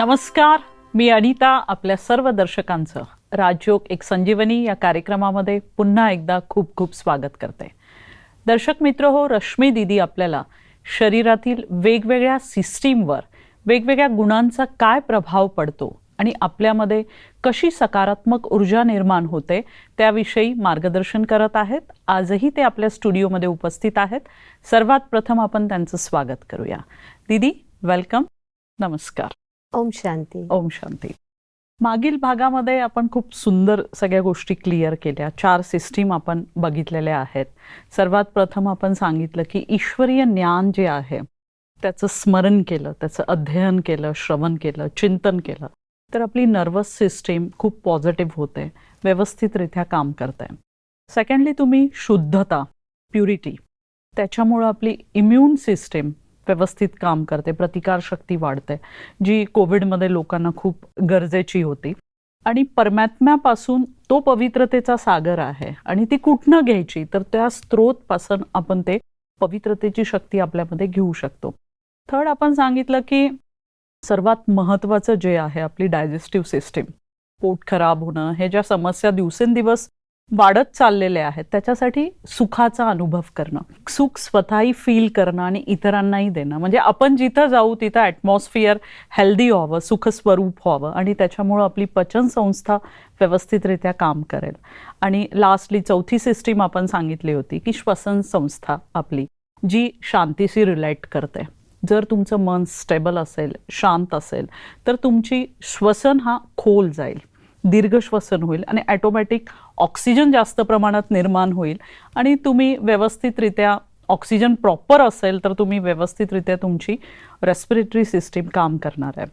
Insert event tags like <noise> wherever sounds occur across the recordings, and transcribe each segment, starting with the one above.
नमस्कार मी अनिता आपल्या सर्व दर्शकांचं. राजयोग एक संजीवनी या कार्यक्रमामध्ये पुन्हा एकदा खूप खूप स्वागत करते. दर्शक मित्र हो रश्मी दिदी आपल्याला शरीरातील वेगवेगळ्या सिस्टीमवर वेगवेगळ्या गुणांचा काय प्रभाव पडतो आणि आपल्यामध्ये कशी सकारात्मक ऊर्जा निर्माण होते त्याविषयी मार्गदर्शन करत आहेत. आजही ते आपल्या स्टुडिओमध्ये उपस्थित आहेत. सर्वात प्रथम आपण त्यांचं स्वागत करूया. दिदी वेलकम नमस्कार. ओम शांती. ओम शांती. मागील भागामध्ये आपण खूप सुंदर सगळ्या गोष्टी क्लिअर केल्या. चार सिस्टीम आपण बघितलेल्या आहेत. सर्वात प्रथम आपण सांगितलं की ईश्वरीय ज्ञान जे आहे त्याचं स्मरण केलं त्याचं अध्ययन केलं श्रवण केलं चिंतन केलं तर आपली नर्वस सिस्टीम खूप पॉझिटिव्ह होते व्यवस्थितरित्या काम करते. सेकंडली तुम्ही शुद्धता प्युरिटी त्याच्यामुळं आपली इम्युन सिस्टीम व्यवस्थित काम करते प्रतिकारशक्ती वाढते जी कोविडमध्ये लोकांना खूप गरजेची होती. आणि परमात्म्यापासून तो पवित्रतेचा सागर आहे आणि ती कुठनं घ्यायची तर त्या स्त्रोतपासून आपण ते पवित्रतेची शक्ती आपल्यामध्ये घेऊ शकतो. थर्ड आपण सांगितलं की सर्वात महत्त्वाचं जे आहे आपली डायजेस्टिव्ह सिस्टीम पोट खराब होणं हे ज्या समस्या दिवसेंदिवस वाढत चाललेले आहेत. त्याच्यासाठी सुखाचा अनुभव करणं सुख स्वतःही फील करणं आणि इतरांनाही देणं. म्हणजे आपण जिथं जाऊ तिथं ॲटमॉस्फिअर हेल्दी व्हावं सुखस्वरूप व्हावं आणि त्याच्यामुळं आपली पचन संस्था व्यवस्थितरित्या काम करेल. आणि लास्टली चौथी सिस्टीम आपण सांगितली होती की श्वसन संस्था आपली जी शांतीशी रिलेट करते. जर तुमचं मन स्टेबल असेल शांत असेल तर तुमची श्वसन हा खोल जाईल. दीर्घ श्वसन होईल आणि ॲटोमॅटिक ऑक्सिजन जास्त प्रमाणात निर्माण होईल. आणि तुम्ही व्यवस्थितरित्या ऑक्सिजन प्रॉपर असेल तर तुम्ही व्यवस्थितरित्या तुमची रेस्पिरेटरी सिस्टीम काम करणार आहे.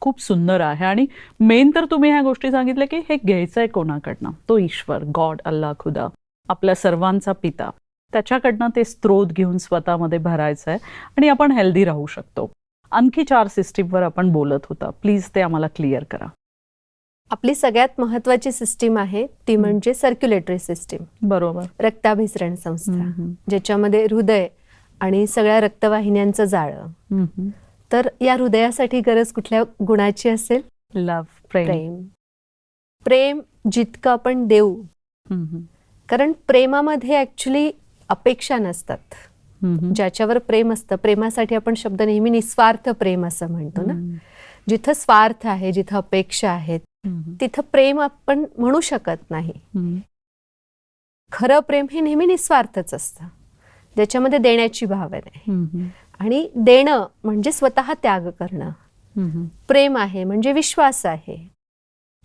खूप सुंदर आहे. आणि मेन तर तुम्ही ह्या गोष्टी सांगितल्या की हे घ्यायचं आहे कोणाकडनं? तो ईश्वर गॉड अल्ला खुदा आपल्या सर्वांचा पिता. त्याच्याकडनं ते स्त्रोत घेऊन स्वतःमध्ये भरायचं आहे आणि आपण हेल्दी राहू शकतो. आणखी चार सिस्टीमवर आपण बोलत होता. प्लीज ते आम्हाला क्लिअर करा. आपली सगळ्यात महत्वाची सिस्टीम आहे ती म्हणजे सर्क्युलेटरी सिस्टीम बरोबर. रक्ताभिसरण संस्था ज्याच्यामध्ये हृदय आणि सगळ्या रक्तवाहिन्यांचं जाळं. तर या हृदयासाठी गरज कुठल्या गुणाची असेल? लव प्रेम. प्रेम. जितकं आपण देऊ. कारण प्रेमामध्ये ऍक्च्युली अपेक्षा नसतात. ज्याच्यावर प्रेम असतं प्रेमासाठी आपण शब्द नेहमी निस्वार्थ प्रेम असं म्हणतो ना. जिथं स्वार्थ आहे जिथं अपेक्षा आहेत तिथं प्रेम आपण म्हणू शकत नाही. खरं प्रेम हे नेहमी निस्वार्थच असतं. ज्याच्यामध्ये देण्याची भावना आहे आणि देणं म्हणजे स्वतः त्याग करणं. प्रेम आहे म्हणजे विश्वास आहे.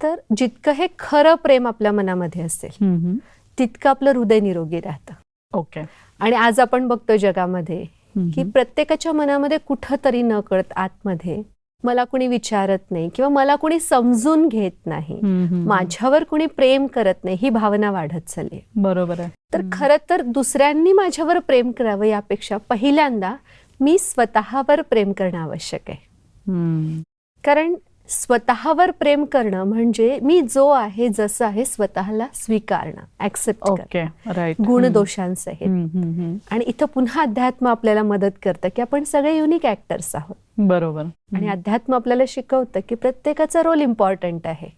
तर जितकं हे खरं प्रेम आपल्या मनामध्ये असेल. तितकं आपलं हृदय निरोगी राहतं. ओके. आणि आज आपण बघतो जगामध्ये. की प्रत्येकाच्या मनामध्ये कुठंतरी न कळत आतमध्ये मला कुणी विचारत नाही किंवा मला कुणी समजून घेत नाही. माझ्यावर कुणी प्रेम करत नाही ही भावना वाढत चालली. बरोबर आहे तर खरं तर दुसऱ्यांनी माझ्यावर प्रेम करावं यापेक्षा पहिल्यांदा मी स्वतःवर प्रेम करणं आवश्यक आहे. कारण स्वतःवर प्रेम करणं म्हणजे मी जो आहे जसं आहे स्वतःला स्वीकारणं ऍक्सेप्ट गुण हम्म, हम्म. आणि इथं पुन्हा अध्यात्म आपल्याला मदत करतं की आपण सगळे युनिक ऍक्टर्स आहोत. बरोबर. आणि अध्यात्म आपल्याला शिकवतं की प्रत्येकाचा रोल इम्पॉर्टंट आहे.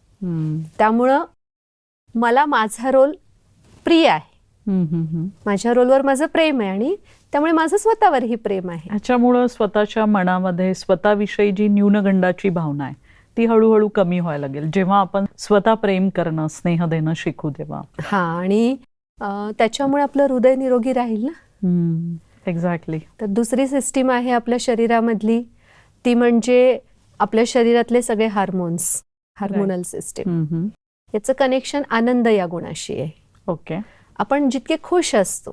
त्यामुळं मला माझा रोल प्रिय आहे. माझ्या रोलवर माझं प्रेम आहे आणि त्यामुळे माझं स्वतःवरही प्रेम आहे. ह्याच्यामुळं स्वतःच्या मनामध्ये स्वतःविषयी जी न्यूनगंडाची भावना आहे ती हळूहळू कमी व्हायला लागेल. जेव्हा आपण स्वतः प्रेम करणं स्नेह देणं शिकू तेव्हा. हा आणि त्याच्यामुळे आपलं हृदय निरोगी राहील ना? एक्झॅक्टली तर दुसरी सिस्टीम आहे आपल्या शरीरामधली. ती म्हणजे आपल्या शरीरातले सगळे हार्मोन्स हार्मोनल सिस्टीम याचं कनेक्शन आनंद या गुणाशी आहे. ओके आपण जितके खुश असतो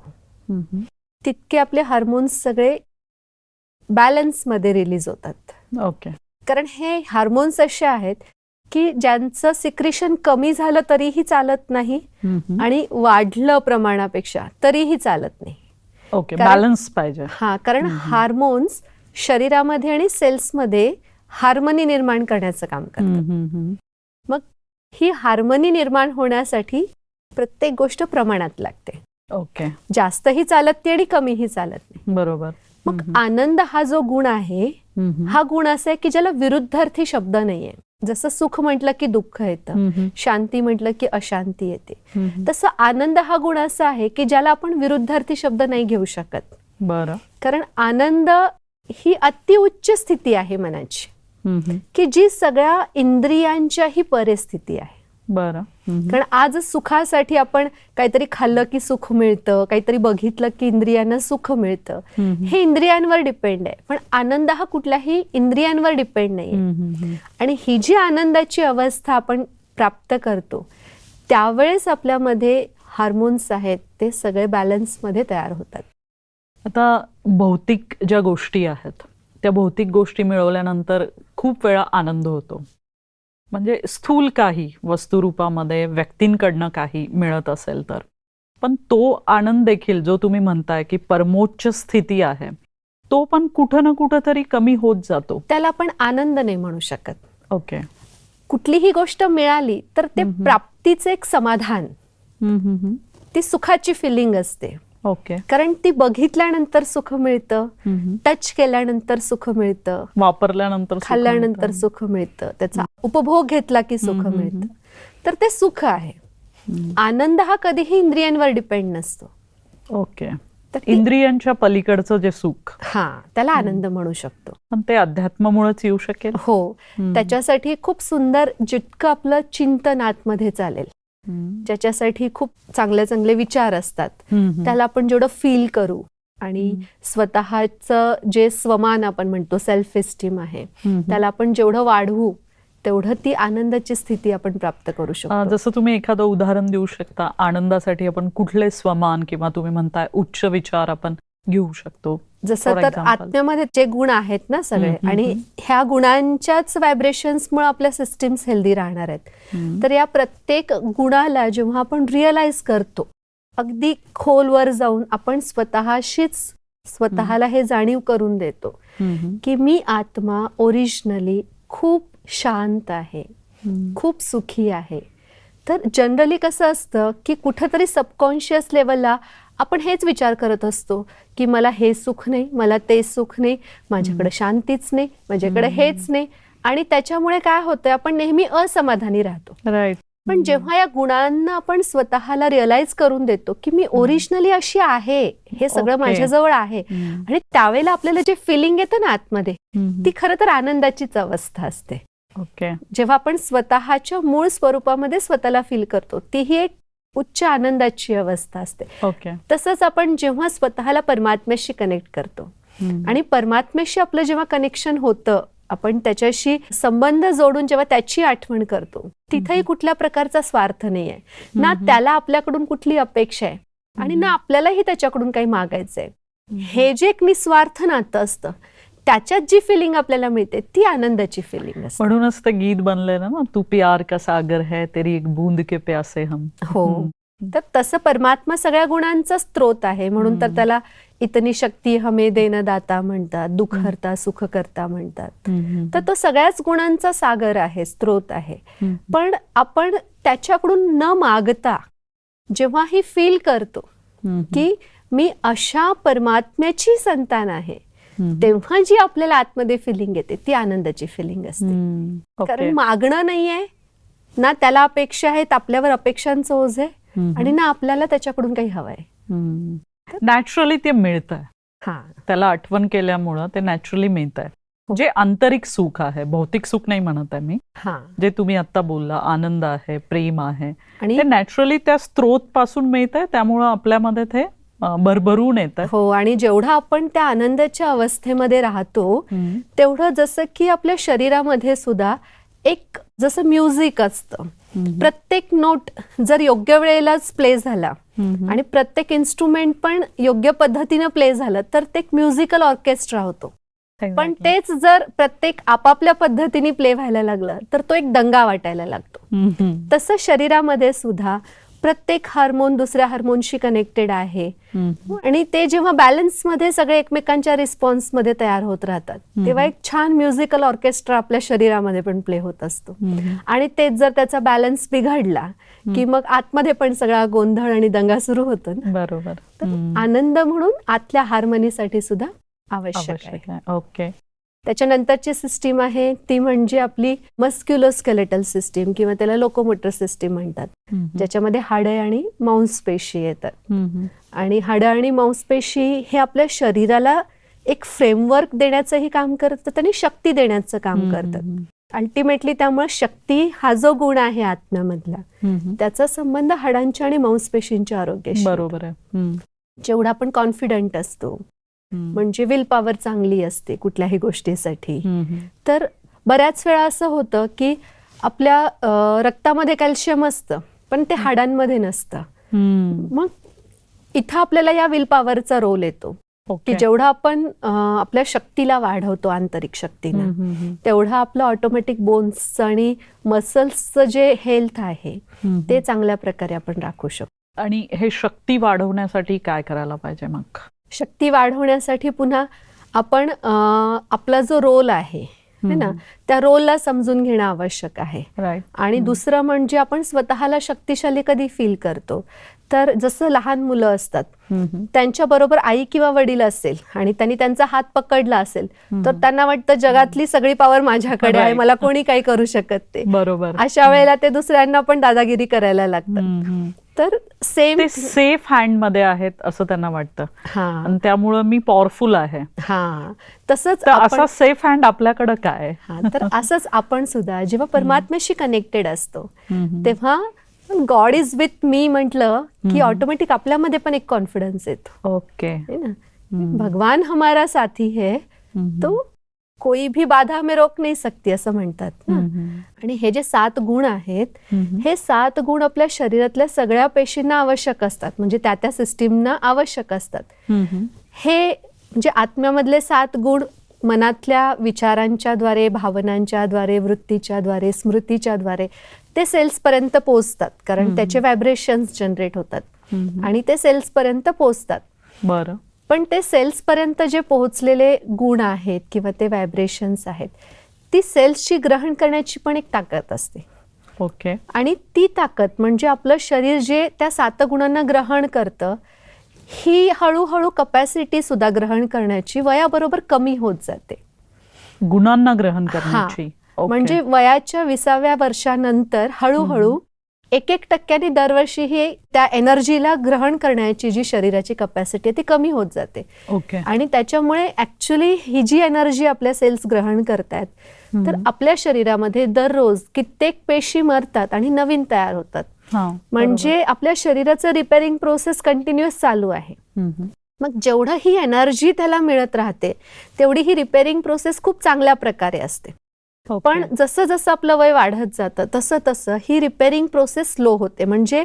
तितके आपले हार्मोन्स सगळे बॅलन्समध्ये रिलीज होतात. ओके कारण हे हार्मोन्स असे आहेत की ज्यांचं सिक्रेशन कमी झालं तरीही चालत नाही आणि वाढलं प्रमाणापेक्षा तरीही चालत नाही. ओके बॅलन्स पाहिजे. हा कारण हार्मोन्स शरीरामध्ये आणि सेल्समध्ये हार्मनी निर्माण करण्याचं काम करतात हम्म. ही हार्मनी निर्माण होण्यासाठी प्रत्येक गोष्ट प्रमाणात लागते. ओके जास्तही चालत नाही आणि कमीही चालत नाही. बरोबर. मग आनंद हा जो गुण आहे. हा गुण असा आहे की ज्याला विरुद्धार्थी शब्द नाहीये जसं सुख म्हटलं की दुःख येतं. शांती म्हटलं की अशांती येते. तसं आनंद हा गुण असा आहे की ज्याला आपण विरुद्धार्थी शब्द नाही घेऊ शकत बरं कारण आनंद ही अतिउच्च स्थिती आहे मनाची. की जी सगळ्या इंद्रियांच्याही परिस्थिती आहे बरं. कारण आज सुखासाठी आपण काहीतरी खाल्लं की सुख मिळतं काहीतरी बघितलं की इंद्रियांना सुख मिळतं. हे इंद्रियांवर डिपेंड आहे पण आनंद हा कुठल्याही इंद्रियांवर डिपेंड नाही. आणि ही जी आनंदाची अवस्था आपण प्राप्त करतो त्यावेळेस आपल्यामध्ये हार्मोन्स आहेत ते सगळे बॅलन्समध्ये तयार होतात आता भौतिक ज्या गोष्टी आहेत त्या भौतिक गोष्टी मिळवल्यानंतर खूप वेळा आनंद होतो म्हणजे स्थूल काही वस्तुरूपामध्ये व्यक्तींकडनं काही मिळत असेल तर. पण तो आनंद देखील जो तुम्ही म्हणताय की परमोच्च स्थिती आहे तो पण कुठं ना कुठं तरी कमी होत जातो. त्याला आपण आनंद नाही म्हणू शकत. ओके. कुठलीही गोष्ट मिळाली तर ते. प्राप्तीचे एक समाधान. ती सुखाची फिलिंग असते. ओके कारण ती बघितल्यानंतर सुख मिळतं टच केल्यानंतर सुख मिळतं वापरल्यानंतर खाल्ल्यानंतर. सुख मिळतं त्याचा उपभोग घेतला की सुख मिळतं. तर ते सुख आहे. आनंद हा कधीही इंद्रियांवर डिपेंड नसतो. ओके तर इंद्रियांच्या पलीकडचं जे सुख. हा त्याला आनंद म्हणू शकतो. पण ते अध्यात्मामुळेच येऊ शकेल? हो. त्याच्यासाठी खूप सुंदर जितकं आपलं चिंतन आतमध्ये चालेल. ज्याच्यासाठी खूप चांगले चांगले विचार असतात. त्याला आपण जेवढं फील करू आणि. स्वतःचं जे स्वमान आपण म्हणतो सेल्फ एस्टीम आहे. त्याला आपण जेवढं वाढवू तेवढं ती आनंदाची स्थिती आपण प्राप्त करू शकतो जसं तुम्ही एखादं उदाहरण देऊ शकता आनंदासाठी आपण कुठले स्वमान किंवा तुम्ही म्हणताय उच्च विचार आपण घेऊ शकतो जसं तर. आत्म्यामध्ये जे गुण आहेत ना सगळे आणि. ह्या गुणांच्याच व्हायब्रेशन्समुळे आपल्या सिस्टीम्स हेल्दी राहणार आहेत तर या प्रत्येक गुणाला जेव्हा आपण रिअलाइज करतो अगदी खोलवर जाऊन आपण स्वतःशीच स्वतःला हे जाणीव करून देतो. की मी आत्मा ओरिजिनली खूप शांत आहे. खूप सुखी आहे तर जनरली कसं असतं की कुठंतरी सबकॉन्शियस लेवलला आपण हेच विचार करत असतो की मला हे सुख नाही मला ते सुख नाही माझ्याकडे शांतीच नाही माझ्याकडे हेच नाही. आणि त्याच्यामुळे काय होतं आपण नेहमी असमाधानी राहतो. राईट पण जेव्हा या गुणांना आपण स्वतःला रिअलाइज करून देतो की मी ओरिजिनली अशी आहे हे सगळं. माझ्याजवळ आहे. आणि त्यावेळेला आपल्याला जे फिलिंग येतं ना आतमध्ये. ती खरं तर आनंदाचीच अवस्था असते. ओके जेव्हा आपण स्वतःच्या मूळ स्वरूपामध्ये स्वतःला फील करतो तीही एक उच्च आनंदाची अवस्था असते. ओके. तसंच आपण जेव्हा स्वतःला परमात्म्याशी कनेक्ट करतो हम्म. आणि परमात्म्याशी आपलं जेव्हा कनेक्शन होतं आपण त्याच्याशी संबंध जोडून जेव्हा त्याची आठवण करतो तिथेही कुठल्या प्रकारचा स्वार्थ नाही आहे ना. त्याला आपल्याकडून कुठली अपेक्षा आहे आणि ना आपल्यालाही त्याच्याकडून काही मागायचंय. हे जे एक निस्वार्थ नातं असतं त्याच्यात जी फिलिंग आपल्याला मिळते ती आनंदाची फिलिंग असते म्हणूनच ते गीत बनलेलं ना तू प्यार का सागर है तेरी एक बूंद के प्यासे हम हो तर तसं परमात्मा सगळ्या गुणांचा स्त्रोत आहे म्हणून तर. त्याला इतनी शक्ती हमे देन दाता म्हणतात दुःख हम्म. हरता सुख करता म्हणतात. तर तो सगळ्याच गुणांचा सागर आहे स्त्रोत आहे. पण आपण त्याच्याकडून न मागता जेव्हा ही फील करतो. की मी अशा परमात्म्याची संतान आहे. तेव्हा जी आपल्याला आतमध्ये फिलिंग येते ती आनंदाची फिलिंग असते. कारण मागणं नाहीये. ना त्याला अपेक्षा आहेत आपल्यावर अपेक्षांचं ओझ आहे. आणि ना आपल्याला त्याच्याकडून काही हवंय. नॅचरली ते मिळत आहे हा. त्याला आठवण केल्यामुळं ते नॅचरली मिळत आहे. जे आंतरिक सुख आहे भौतिक सुख नाही म्हणत आहे मी. हा. जे तुम्ही आता बोलला आनंद आहे प्रेम आहे आणि ते नॅचरली त्या स्त्रोत पासून मिळत आहे त्यामुळं आपल्यामध्ये ते भरभरून येत आहे हो आणि जेवढा आपण त्या आनंदाच्या अवस्थेमध्ये राहतो तेवढं जसं की आपल्या शरीरामध्ये सुद्धा एक जसं म्युझिक असतं. प्रत्येक नोट जर योग्य वेळेलाच प्ले झाला आणि प्रत्येक इन्स्ट्रुमेंट पण योग्य पद्धतीनं प्ले झालं तर ते एक म्युझिकल ऑर्केस्ट्रा होतो. पण तेच जर प्रत्येक आपापल्या पद्धतीने प्ले व्हायला लागलं तर तो एक दंगा वाटायला लागतो. तसं शरीरामध्ये सुद्धा प्रत्येक हार्मोन दुसऱ्या हार्मोनशी कनेक्टेड आहे. आणि ते जेव्हा बॅलन्समध्ये सगळे एकमेकांच्या रिस्पॉन्समध्ये तयार होत राहतात तेव्हा एक छान म्युझिकल ऑर्केस्ट्रा आपल्या शरीरामध्ये पण प्ले होत असतो. आणि तेच जर त्याचा बॅलन्स बिघडला की मग आतमध्ये पण सगळा गोंधळ आणि दंगा सुरू होतो बरोबर. आनंद म्हणून आतल्या हार्मनीसाठी सुद्धा आवश्यक आहे. ओके. त्याच्यानंतरची सिस्टीम आहे ती म्हणजे आपली मस्क्युलोस्केलेटल सिस्टीम किंवा त्याला लोकोमोटर सिस्टीम म्हणतात. ज्याच्यामध्ये हाडे आणि मांसपेशी येतात. आणि हाडं आणि मांसपेशी हे आपल्या शरीराला एक फ्रेमवर्क देण्याचंही काम करतात आणि शक्ती देण्याचं काम करतात. अल्टिमेटली त्यामुळे शक्ती हा जो गुण आहे आत्म्यामधला. त्याचा संबंध हाडांच्या आणि मांसपेशींच्या आरोग्याशी. बरोबर आहे. जेवढा आपण कॉन्फिडंट असतो. म्हणजे विल पॉवर चांगली असते कुठल्याही गोष्टीसाठी. तर बऱ्याच वेळा असं होतं की आपल्या रक्तामध्ये कॅल्शियम असतं पण ते हाडांमध्ये नसतं. मग इथं आपल्याला या विल पॉवरचा रोल येतो की. जेवढं आपण आपल्या शक्तीला वाढवतो आंतरिक. हम्म. तेवढं आपलं ऑटोमॅटिक बोन्सचं आणि मसल्सचं जे हेल्थ आहे. ते चांगल्या प्रकारे आपण राखू शकतो आणि हे शक्ती वाढवण्यासाठी काय करायला पाहिजे मग शक्ती वाढवण्यासाठी पुन्हा आपण आपला जो रोल आहे है ना? त्या रोलला समजून घेणं आवश्यक आहे. आणि दुसरं म्हणजे आपण स्वतःला शक्तिशाली कधी फील करतो. तर जसं लहान मुलं असतात त्यांच्या बरोबर आई किंवा वडील असेल आणि त्यांनी त्यांचा हात पकडला असेल तर त्यांना वाटतं जगातली सगळी पॉवर माझ्याकडे आहे. मला कोणी काही करू शकत ते बरोबर. अशा वेळेला ते दुसऱ्यांना पण दादागिरी करायला लागतात. तर सेम ते सेफ हँडमध्ये आहेत असं त्यांना वाटतं. हा. आणि त्यामुळं मी पॉवरफुल आहे. हा. तसंच असा सेफ हँड आपल्याकडं काय? हा तर असंच आपण सुद्धा जेव्हा परमात्म्याशी कनेक्टेड असतो. तेव्हा गॉड इज विथ मी म्हटलं की ऑटोमॅटिक आपल्यामध्ये पण एक कॉन्फिडन्स येतो. ओके ना? भगवान हमारा साथी है तो कोई भी बाधा हमें रोक नहीं सकती असं म्हणतात ना. आणि हे जे सात गुण आहेत हे सात गुण आपल्या शरीरातल्या सगळ्या पेशींना आवश्यक असतात. म्हणजे त्या त्या सिस्टीमना आवश्यक असतात. हे म्हणजे आत्म्यामधले सात गुण मनातल्या विचारांच्या द्वारे भावनांच्या द्वारे वृत्तीच्या द्वारे स्मृतीच्या द्वारे ते सेल्स पर्यंत पोहोचतात. कारण त्याचे व्हायब्रेशन्स जनरेट होतात. आणि ते सेल्स पर्यंत पोहोचतात. बरं. पण ते सेल्स पर्यंत जे पोहोचलेले गुण आहेत किंवा ते व्हायब्रेशन्स आहेत ती सेल्सची ग्रहण करण्याची पण एक ताकद असते. ओके आणि ती ताकद म्हणजे आपलं शरीर जे त्या सात गुणांना ग्रहण करतं ही हळूहळू कपॅसिटी सुद्धा ग्रहण करण्याची वयाबरोबर कमी होत जाते. गुणांना ग्रहण करण्याची. ओके. म्हणजे वयाच्या विसाव्या वर्षानंतर हळूहळू एक एक टक्क्यांनी दरवर्षी ही त्या एनर्जीला ग्रहण करण्याची जी शरीराची कपॅसिटी आहे ती कमी होत जाते. ओके. आणि त्याच्यामुळे ऍक्च्युली ही जी एनर्जी आपल्या सेल्स ग्रहण करतायत तर आपल्या शरीरामध्ये दररोज कित्येक पेशी मरतात आणि नवीन तयार होतात. म्हणजे आपल्या शरीराचं रिपेअरिंग प्रोसेस कंटिन्युअस चालू आहे. हम्म. मग जेवढं ही एनर्जी त्याला मिळत राहते तेवढी ही रिपेअरिंग प्रोसेस खूप चांगल्या प्रकारे असते. पण जसं जसं आपलं वय वाढत जातं तसं तसं ही रिपेअरिंग प्रोसेस स्लो होते. म्हणजे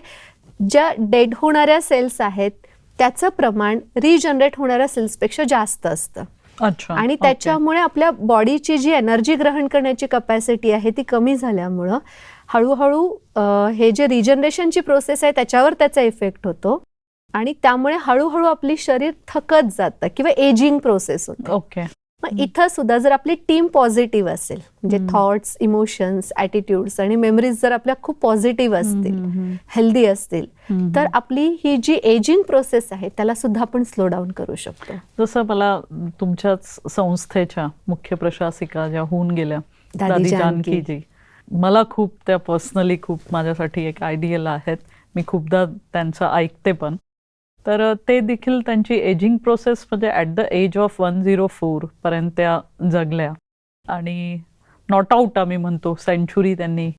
ज्या डेड होणाऱ्या सेल्स आहेत त्याचं प्रमाण रिजनरेट होणाऱ्या सेल्सपेक्षा जास्त असतं. अच्छा आणि. त्याच्यामुळे आपल्या बॉडीची जी एनर्जी ग्रहण करण्याची कपॅसिटी आहे ती कमी झाल्यामुळं हळूहळू हे जे रिजनरेशनची प्रोसेस आहे त्याच्यावर त्याचा इफेक्ट होतो. आणि त्यामुळे हळूहळू आपली शरीर थकत जातं किंवा एजिंग प्रोसेस होते. ओके. मग इथं सुद्धा जर आपली टीम पॉझिटिव्ह असेल म्हणजे. थॉट्स इमोशन्स ॲटिट्यूड्स आणि मेमरीज जर आपल्या खूप पॉझिटिव्ह असतील हेल्दी असतील. तर आपली ही जी एजिंग प्रोसेस आहे त्याला सुद्धा आपण स्लो डाऊन करू शकतो जसं मला तुमच्याच संस्थेच्या मुख्य प्रशासिका ज्या होऊन गेल्या दादी. जानकीजी मला खूप त्या पर्सनली खूप माझ्यासाठी एक आयडियल आहेत मी खूपदा त्यांचं ऐकते पण तर ते देखील त्यांची एजिंग प्रोसेस म्हणजे at the age of one zero four पर्यंत त्या जगल्या. आणि नॉट आऊट आम्ही म्हणतो सेंचुरी त्यांनी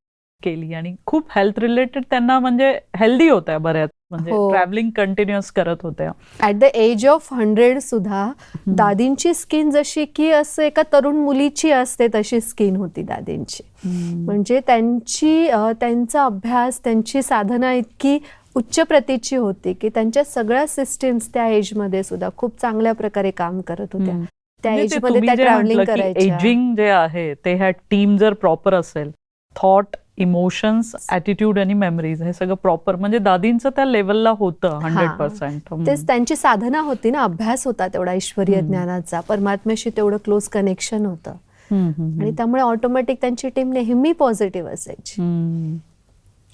केली. आणि खूप हेल्थ रिलेटेड त्यांना म्हणजे हेल्दी होत्या बऱ्याच. म्हणजे हो. ट्रॅव्हलिंग कंटिन्युअस करत होत्या. At the age of hundred सुद्धा दादींची स्किन जशी की असं एका तरुण मुलीची असते तशी स्किन होती दादींची. म्हणजे त्यांची त्यांचा अभ्यास त्यांची साधना इतकी उच्च प्रतीची होती की त्यांच्या सगळ्या सिस्टीम्स त्या एजमध्ये सुद्धा खूप चांगल्या प्रकारे काम करत होत्या. त्या म्हणजे एजमध्ये तुम्ही त्या ट्रॅव्हलिंग म्हटलं की करायच्या. एजिंग जे आहे ते ह्या टीम जर प्रॉपर असेल थॉट इमोशन्स ॲटिट्यूड आणि मेमरीज हे सगळं प्रॉपर म्हणजे दादींचं त्या लेवलला होतं हंड्रेड. पर्सेंट तेच त्यांची साधना होती ना अभ्यास होता तेवढा ईश्वरीय हम्म. ज्ञानाचा परमात्म्याशी तेवढं क्लोज कनेक्शन होतं. आणि त्यामुळे ऑटोमॅटिक त्यांची टीम नेहमी पॉझिटिव्ह असायची.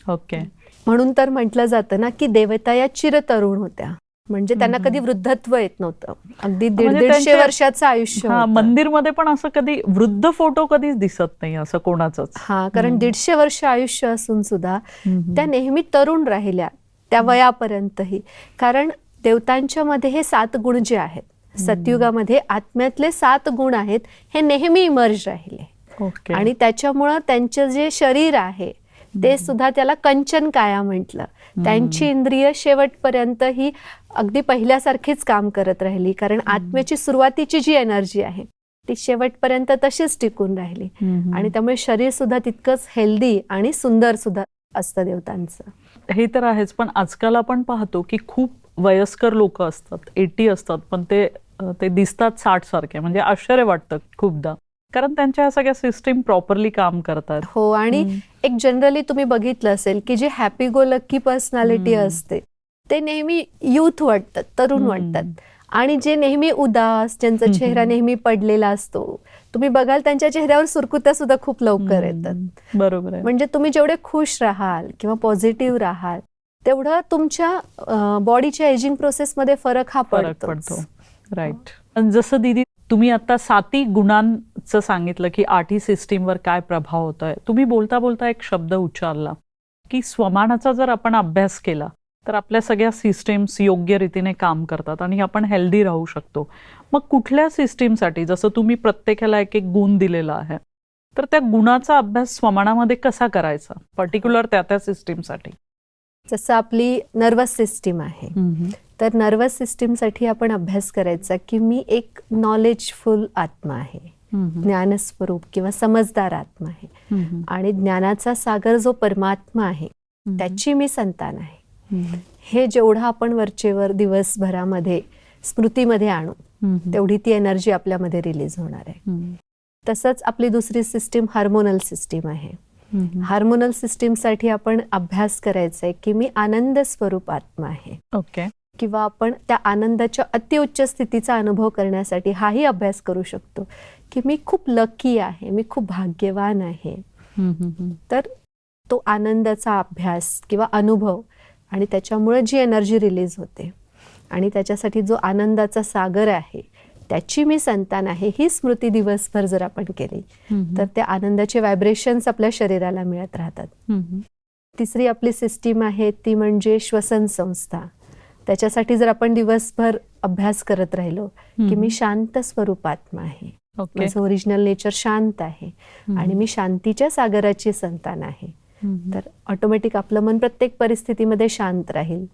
ओके म्हणून तर म्हटलं जातं ना की देवता या चिरतरुण होत्या. म्हणजे त्यांना कधी वृद्धत्व येत नव्हतं. अगदी दीड म्हणजे दीडशे त्यांचे- वर्षाचं आयुष्य हा होतं. मंदिरमध्ये पण असं कधी वृद्ध फोटो कधीच दिसत नाही असं कोणाचंच. हा कारण दीडशे वर्ष आयुष्य असून सुद्धा. त्या नेहमी तरुण राहिल्या त्या वयापर्यंतही. कारण देवतांच्या मध्ये हे सात गुण जे आहेत सतयुगामध्ये आत्म्यातले सात गुण आहेत हे नेहमी इमर्ज राहिले. आणि त्याच्यामुळं त्यांचं जे शरीर आहे ते सुद्धा त्याला कंचन काया म्हटलं. त्यांची इंद्रिय शेवटपर्यंत ही अगदी पहिल्यासारखीच काम करत राहिली कारण आत्म्याची सुरुवातीची जी एनर्जी आहे ती शेवटपर्यंत तशीच टिकून राहिली. आणि त्यामुळे शरीर सुद्धा तितकंच हेल्दी आणि सुंदर सुद्धा असतं देवतांचं. हे तर आहेच पण आजकाल आपण पाहतो की खूप वयस्कर लोक असतात एटी असतात पण ते ते दिसतात साठ सारखे म्हणजे आश्चर्य वाटतं खूपदा. कारण त्यांच्या सगळ्या सिस्टीम प्रॉपरली काम करतात हो आणि. एक जनरली तुम्ही बघितलं असेल की जी हॅपी गो लक्की पर्सनॅलिटी. असते ते नेहमी युथ वाटतात तरुण. वाटतात आणि जे नेहमी उदास ज्यांचा. चेहरा नेहमी पडलेला असतो तुम्ही बघाल त्यांच्या चेहऱ्यावर सुरकुत्या सुद्धा खूप लवकर येतात. बरोबर म्हणजे तुम्ही जेवढे खुश राहाल किंवा पॉझिटिव्ह राहाल तेवढं तुमच्या बॉडीच्या एजिंग प्रोसेसमध्ये फरक हा पडतो राईट जसं दीदी तुम्ही आता साती गुणांचं सांगितलं की आठी सिस्टीमवर काय प्रभाव होत आहे तुम्ही बोलता बोलता एक शब्द उच्चारला की स्वमानाचा जर आपण अभ्यास केला तर आपल्या सगळ्या सिस्टीम्स योग्य रीतीने काम करतात आणि आपण हेल्दी राहू शकतो. मग कुठल्या सिस्टीमसाठी जसं तुम्ही प्रत्येकाला एक एक गुण दिलेला आहे तर त्या गुणाचा अभ्यास स्वमानामध्ये कसा करायचा? पर्टिक्युलर त्या त्या सिस्टीमसाठी. जसं आपली नर्वस सिस्टीम आहे. तर नर्वस सिस्टीमसाठी आपण अभ्यास करायचा की मी एक नॉलेजफुल आत्मा आहे. ज्ञानस्वरूप किंवा समजदार आत्मा आहे. आणि ज्ञानाचा सागर जो परमात्मा आहे त्याची मी संतान आहे. हे जेवढं आपण वरचेवर दिवसभरामध्ये स्मृतीमध्ये आणू तेवढी ती एनर्जी आपल्यामध्ये रिलीज होणार आहे. तसंच आपली दुसरी सिस्टीम हार्मोनल सिस्टीम आहे. हार्मोनल सिस्टीमसाठी आपण अभ्यास करायचा आहे की मी आनंद स्वरूप आत्मा आहे. ओके किंवा आपण त्या आनंदाच्या अतिउच्च स्थितीचा अनुभव करण्यासाठी हाही अभ्यास करू शकतो. की मी खूप लकी आहे मी खूप भाग्यवान आहे. तर तो आनंदाचा अभ्यास किंवा अनुभव आणि त्याच्यामुळे जी एनर्जी रिलीज होते आणि त्याच्यासाठी जो आनंदाचा सागर आहे त्याची मी संतान आहे ही स्मृती दिवसभर जर आपण केली तर त्या आनंदाचे व्हायब्रेशन्स आपल्या शरीराला मिळत राहतात. तिसरी आपली सिस्टीम आहे ती म्हणजे श्वसन संस्था. त्याच्यासाठी जर आपण दिवसभर अभ्यास करत राहिलो की मी शांत स्वरूप आत्मा आहे. माझं ओरिजिनल नेचर शांत आहे आणि मी शांतीच्या सागराची संतान आहे. तर ऑटोमॅटिक आपलं मन प्रत्येक परिस्थितीमध्ये शांत राहील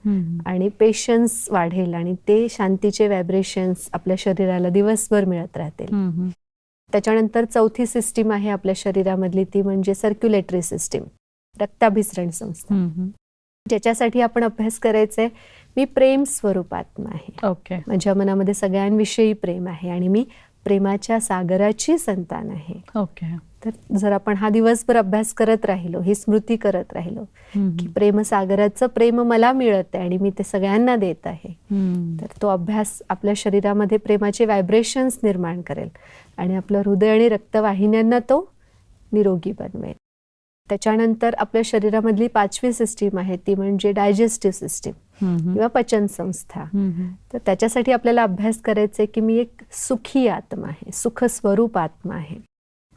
आणि पेशन्स वाढेल आणि ते शांतीचे व्हायब्रेशन्स आपल्या शरीराला दिवसभर मिळत राहतील. त्याच्यानंतर चौथी सिस्टीम आहे आपल्या शरीरामधली ती म्हणजे सर्क्युलेटरी सिस्टीम रक्ताभिसरण संस्था. ज्याच्यासाठी आपण अभ्यास करायचंय मी प्रेम स्वरूप आत्मा आहे. ओके. माझ्या मनामध्ये सगळ्यांविषयी प्रेम आहे आणि मी प्रेमाच्या सागराची संतान आहे. ओके. तर जर आपण हा दिवसभर अभ्यास करत राहिलो ही स्मृती करत राहिलो की प्रेमसागराचं प्रेम मला मिळत आहे आणि मी ते सगळ्यांना देत आहे तर तो अभ्यास आपल्या शरीरामध्ये प्रेमाचे व्हायब्रेशन्स निर्माण करेल आणि आपलं हृदय आणि रक्तवाहिन्यांना तो निरोगी बनवेल. त्याच्यानंतर आपल्या शरीरामधली पाचवी सिस्टीम आहे ती म्हणजे डायजेस्टिव्ह सिस्टीम किंवा पचन संस्था तर त्याच्यासाठी आपल्याला अभ्यास करायचा की मी एक सुखी आत्मा आहे सुख स्वरूप आत्मा आहे.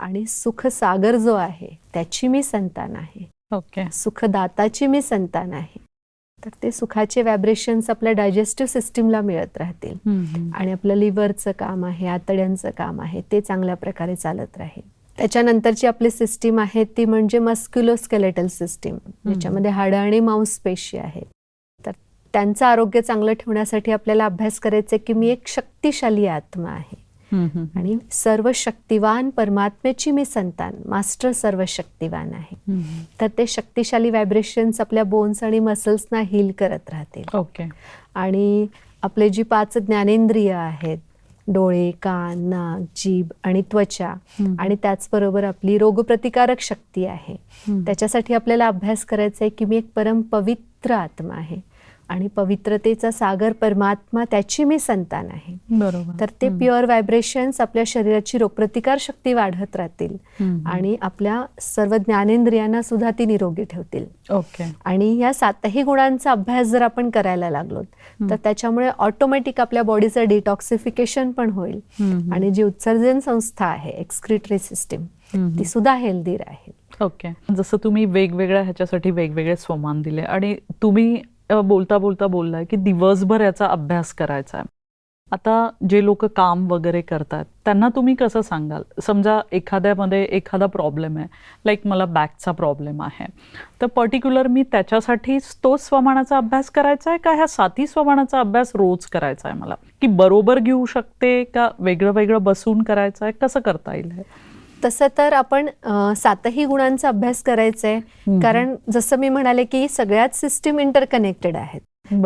आणि सुख सागर जो आहे त्याची मी संतान आहे. ओके. सुखदाताची मी संतान आहे. तर ते सुखाचे व्हायब्रेशन्स आपल्या डायजेस्टिव्ह सिस्टीमला मिळत राहतील. आणि आपलं लिव्हरचं काम आहे आतड्यांचं काम आहे ते चांगल्या प्रकारे चालत राहील. त्याच्यानंतरची आपली सिस्टीम आहे ती म्हणजे मस्क्युलोस्केलेटल सिस्टीम ज्याच्यामध्ये हाडं आणि मांसपेशी आहेत. तर त्यांचं आरोग्य चांगलं ठेवण्यासाठी आपल्याला अभ्यास करायचा की मी एक शक्तिशाली आत्मा आहे. आणि सर्व शक्तिवान परमात्म्याची मी संतान मास्टर सर्व शक्तिवान आहे. तर ते शक्तिशाली व्हायब्रेशन्स आपल्या बोन्स आणि मसल्सना हील करत राहतील. ओके आणि आपले जी पाच ज्ञानेंद्रिय आहेत डोळे कान नाक जीभ आणि त्वचा आणि त्याचबरोबर आपली रोगप्रतिकारक शक्ती आहे. त्याच्यासाठी आपल्याला अभ्यास करायचा आहे की मी एक परम पवित्र आत्मा आहे. आणि पवित्रतेचा सागर परमात्मा त्याची मी संतान आहे. बरोबर. तर ते प्युअर व्हायब्रेशन्स आपल्या शरीराची रोगप्रतिकार शक्ती वाढत राहतील. आणि आपल्या सर्व ज्ञानेंद्रियांना सुद्धा ती निरोगी ठेवतील. ओके. आणि या सातही गुणांचा अभ्यास जर आपण करायला लागलो तर त्याच्यामुळे ऑटोमॅटिक आपल्या बॉडीचं डिटॉक्सिफिकेशन पण होईल. आणि जी उत्सर्जन संस्था आहे एक्सक्रिटरी सिस्टीम. ती सुद्धा हेल्दी राहील. ओके. जसं तुम्ही वेगवेगळ्या ह्याच्यासाठी वेगवेगळे स्वमान दिले आणि तुम्ही बोलता बोलता बोललाय की दिवसभर याचा अभ्यास करायचा आहे आता जे लोक काम वगैरे करतात त्यांना तुम्ही कसं सांगाल? समजा एखाद्यामध्ये एखादा प्रॉब्लेम आहे लाईक मला बॅकचा प्रॉब्लेम आहे. तर पर्टिक्युलर मी त्याच्यासाठीच तो स्वमानाचा अभ्यास करायचा आहे का ह्या साथी स्वमानाचा अभ्यास रोज करायचा आहे मला? की बरोबर घेऊ शकते का? वेगळं वेगळं बसून करायचं आहे कसं करता येईल तसं तर आपण सातही गुणांचा अभ्यास करायचा आहे कारण जसं मी म्हणाले की सगळ्याच सिस्टीम इंटरकनेक्टेड आहेत.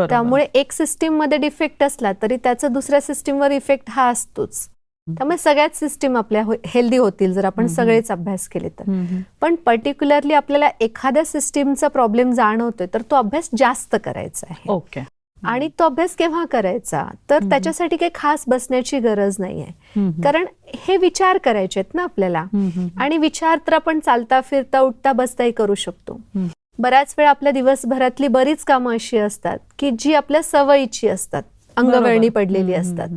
त्यामुळे एक सिस्टीममध्ये डिफेक्ट असला तरी त्याचा दुसऱ्या सिस्टीमवर इफेक्ट हा असतोच. त्यामुळे सगळ्याच सिस्टीम आपल्या हेल्दी होतील जर आपण सगळेच अभ्यास केले तर. पण पर्टिक्युलरली आपल्याला एखाद्या सिस्टीमचा प्रॉब्लेम जाणवतोय तर तो अभ्यास जास्त करायचा आहे. ओके. आणि तो अभ्यास केव्हा करायचा? तर त्याच्यासाठी काही खास बसण्याची गरज नाहीये. कारण हे विचार करायचे आहेत ना आपल्याला. आणि विचार तर आपण चालता फिरता उठता बसताही करू शकतो. बऱ्याच वेळा आपल्या दिवसभरातली बरीच कामं अशी असतात की जी आपल्या सवयीची असतात. अंगवळणी. पडलेली असतात.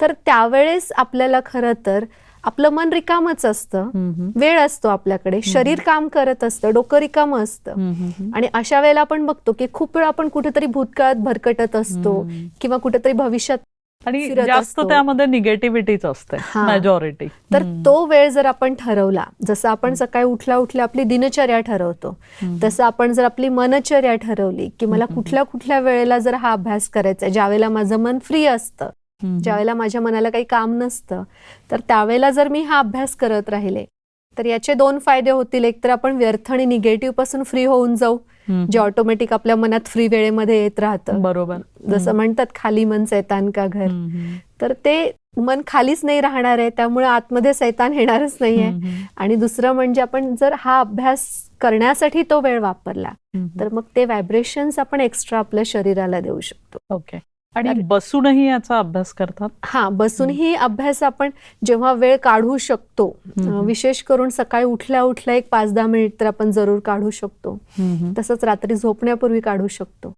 तर त्यावेळेस आपल्याला खरं तर आपलं मन रिकामच असतं. वेळ असतो आपल्याकडे. शरीर काम करत असतं. डोकं रिकामं असतं. आणि अशा वेळेला आपण बघतो की खूप वेळा आपण कुठेतरी भूतकाळात भरकटत असतो. किंवा कुठेतरी भविष्यात आणि जास्त. त्यामध्ये निगेटिव्हिटीच असते. मेजॉरिटी तर तो वेळ जर आपण ठरवला जसं आपण सकाळी उठल्या उठल्या आपली दिनचर्या ठरवतो तसं आपण जर आपली मनचर्या ठरवली की मला कुठल्या कुठल्या वेळेला जर हा अभ्यास करायचा आहे ज्यावेळेला माझं मन फ्री असतं ज्यावेळेला माझ्या मनाला काही काम नसतं तर त्यावेळेला जर मी हा अभ्यास करत राहिले तर याचे दोन फायदे होतील. एक तर आपण व्यर्थ आणि निगेटिव्हपासून फ्री होऊन जाऊ जे ऑटोमॅटिक आपल्या मनात फ्री वेळेमध्ये येत राहतं. बरोबर. जसं म्हणतात खाली मन सैतान का घर. तर ते मन खालीच नाही राहणार आहे त्यामुळे आतमध्ये सैतान येणारच नाहीये. आणि दुसरं म्हणजे आपण जर हा अभ्यास करण्यासाठी तो वेळ वापरला. तर मग ते व्हायब्रेशन्स आपण एक्स्ट्रा आपल्या शरीराला देऊ शकतो. ओके आणि बसूनही याचा अभ्यास करतात? हा बसूनही अभ्यास आपण जेव्हा वेळ काढू शकतो विशेष करून सकाळी उठल्या उठल्या एक पाच दहा मिनिट तर आपण जरूर काढू शकतो. तसंच रात्री झोपण्यापूर्वी काढू शकतो.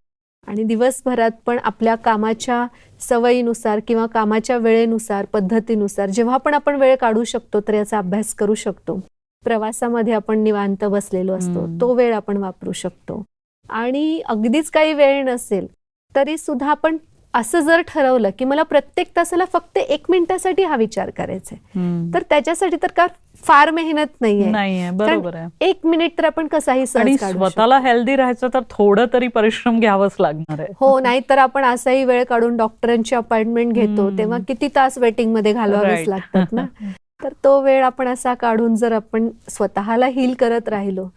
आणि दिवसभरात पण आपल्या कामाच्या सवयीनुसार किंवा कामाच्या वेळेनुसार पद्धतीनुसार जेव्हा पण आपण वेळ काढू शकतो तर याचा अभ्यास करू शकतो. प्रवासामध्ये आपण निवांत बसलेलो असतो. तो वेळ आपण वापरू शकतो. आणि अगदीच काही वेळ नसेल तरी सुद्धा आपण असं जर ठरवलं की मला प्रत्येक तासाला फक्त एक मिनिटासाठी हा विचार करायचा आहे. तर त्याच्यासाठी तर का फार मेहनत नाहीये नाहीये बरोबर आहे एक मिनिट तर आपण कसाही. स्वतःला हेल्दी राहायचं तर थोडं तरी परिश्रम घ्यावंच लागणार आहे हो नाहीतर आपण असाही वेळ काढून डॉक्टरांची अपॉइंटमेंट घेतो. तेव्हा किती तास वेटिंगमध्ये घालवावेच. लागतात ना <laughs> तर तो वेळ आपण असा काढून जर आपण स्वतःला हील करत राहिलो.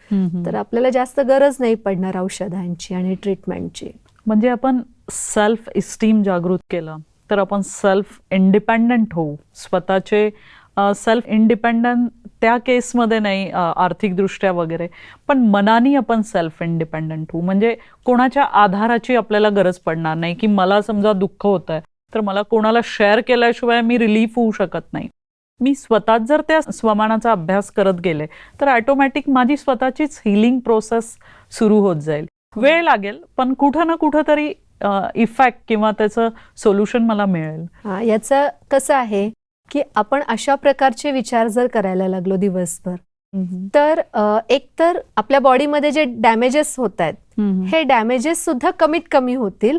तर आपल्याला जास्त गरज नाही पडणार औषधांची आणि ट्रीटमेंटची म्हणजे आपण सेल्फ इस्टीम जागृत केलं तर आपण सेल्फ इंडिपेंडंट होऊ. स्वतःचे सेल्फ इंडिपेंडंट त्या केसमध्ये नाही आर्थिकदृष्ट्या वगैरे पण मनानी आपण सेल्फ इंडिपेंडंट होऊ. म्हणजे कोणाच्या आधाराची आपल्याला गरज पडणार नाही की मला समजा दुःख होत आहे तर मला कोणाला शेअर केल्याशिवाय मी रिलीफ होऊ शकत नाही. मी स्वतःच जर त्या स्वमानाचा अभ्यास करत गेले तर ॲटोमॅटिक माझी स्वतःचीच हिलिंग प्रोसेस सुरू होत जाईल. वेळ लागेल पण कुठं ना कुठं तरी इफेक्ट किंवा त्याचं सोल्युशन मला मिळेल. याचं कसं आहे की आपण अशा प्रकारचे विचार जर करायला लागलो दिवसभर तर एक तर आपल्या बॉडीमध्ये जे डॅमेजेस होत आहेत हे डॅमेजेस सुद्धा कमीत कमी होतील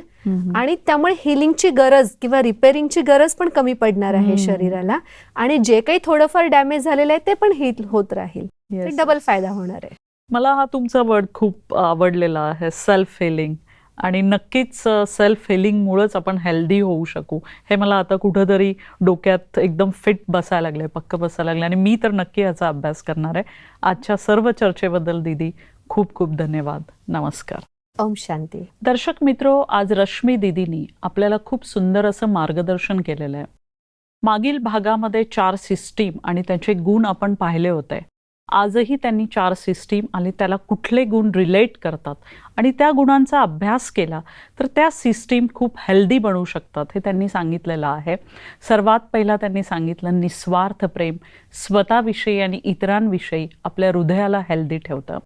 आणि त्यामुळे हिलिंगची गरज किंवा रिपेअरिंगची गरज पण कमी पडणार आहे. शरीराला आणि जे काही थोडंफार डॅमेज झालेलं आहे ते पण हील होत राहील. डबल फायदा होणार आहे. मला हा तुमचा वर्ड खूप आवडलेला आहे सेल्फ हिलिंग आणि नक्कीच सेल्फ हिलिंगमुळेच आपण हेल्दी होऊ शकू. हे मला आता कुठंतरी डोक्यात एकदम फिट बसायला लागले पक्क बसायला लागले आणि मी तर नक्की याचा अभ्यास करणार आहे. आजच्या सर्व चर्चेबद्दल दीदी खूप खूप धन्यवाद. नमस्कार. ओम शांती. दर्शक मित्रो आज रश्मी दिदीनी आपल्याला खूप सुंदर असं मार्गदर्शन केलेलं आहे. मागील भागामध्ये चार सिस्टीम आणि त्याचे गुण आपण पाहिले होते. आजही त्यांनी चार सिस्टीम आणि त्याला कुठले गुण रिलेट करतात आणि त्या गुणांचा अभ्यास केला तर त्या सिस्टीम खूप हेल्दी बनू शकतात हे त्यांनी सांगितलेलं आहे. सर्वात पहिला त्यांनी सांगितलं निस्वार्थ प्रेम स्वतःविषयी आणि इतरांविषयी आपल्या हृदयाला हेल्दी ठेवतं.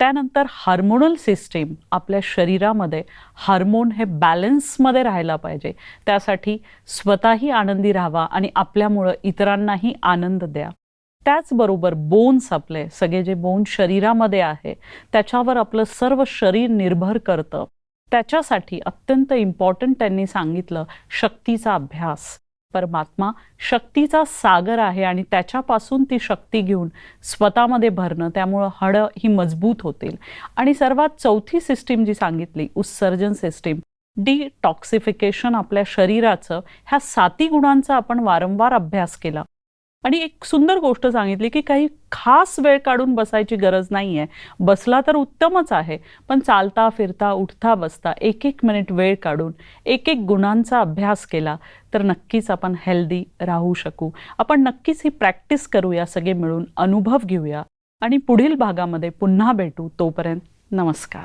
त्यानंतर हार्मोनल सिस्टीम आपल्या शरीरामध्ये हार्मोन हे बॅलन्समध्ये राहायला पाहिजे. त्यासाठी स्वतःही आनंदी राहावा आणि आपल्यामुळं इतरांनाही आनंद द्या. त्याचबरोबर बोन्स आपले सगळे जे बोन शरीरामध्ये आहे त्याच्यावर आपलं सर्व शरीर निर्भर करतं. त्याच्यासाठी अत्यंत इम्पॉर्टंट त्यांनी सांगितलं शक्तीचा अभ्यास. परमात्मा शक्तीचा सागर आहे आणि त्याच्यापासून ती शक्ती घेऊन स्वतःमध्ये भरणं त्यामुळं हडं ही मजबूत होतील. आणि सर्वात चौथी सिस्टीम जी सांगितली उत्सर्जन सिस्टीम डिटॉक्सिफिकेशन आपल्या शरीराचं ह्या साती गुणांचा आपण वारंवार अभ्यास केला. आणि एक सुंदर गोष्ट सांगितली की काही खास वेळ काढून बसायची गरज नाही आहे बसला तर उत्तमच आहे पण चालता फिरता उठता बसता एक एक मिनिट वेळ काढून एक एक गुणांचा अभ्यास केला तर नक्कीच आपण हेल्दी राहू शकू. आपण नक्कीच ही प्रॅक्टिस करूया सगळे मिळून अनुभव घेऊया. आणि पुढील भागामध्ये पुन्हा भेटू तोपर्यंत नमस्कार.